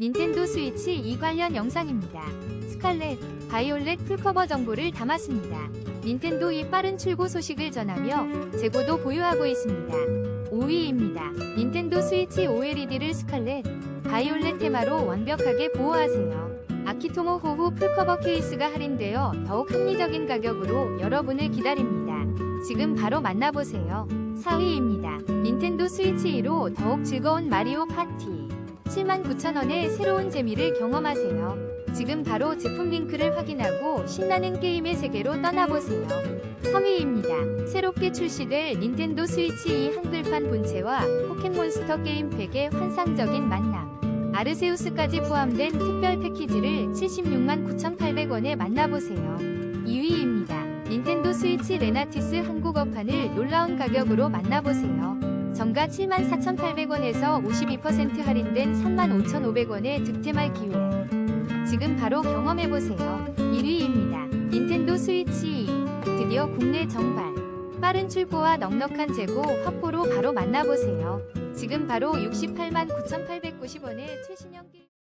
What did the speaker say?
닌텐도 스위치 2 관련 영상입니다. 스칼렛, 바이올렛 풀커버 정보를 담았습니다. 닌텐도 이 빠른 출고 소식을 전하며 재고도 보유하고 있습니다. 5위입니다. 닌텐도 스위치 OLED를 스칼렛, 바이올렛 테마로 완벽하게 보호하세요. 아키토모 호후 풀커버 케이스가 할인되어 더욱 합리적인 가격으로 여러분을 기다립니다. 지금 바로 만나보세요. 4위입니다. 닌텐도 스위치 2로 더욱 즐거운 마리오 파티. 79,000원의 새로운 재미를 경험하세요. 지금 바로 제품 링크를 확인하고 신나는 게임의 세계로 떠나보세요. 3위입니다. 새롭게 출시될 닌텐도 스위치 2 한글판 본체와 포켓몬스터 게임팩의 환상적인 만남. 아르세우스까지 포함된 특별 패키지를 76만 9,800원에 만나보세요. 2위입니다. 닌텐도 스위치 레나티스 한국어판을 놀라운 가격으로 만나보세요. 정가 74,800원에서 52% 할인된 35,500원의 득템할 기회. 지금 바로 경험해보세요. 1위입니다. 닌텐도 스위치 2. 드디어 국내 정발. 빠른 출고와 넉넉한 재고 확보로 바로 만나보세요. 지금 바로 68만 9,890원의 최신형 게임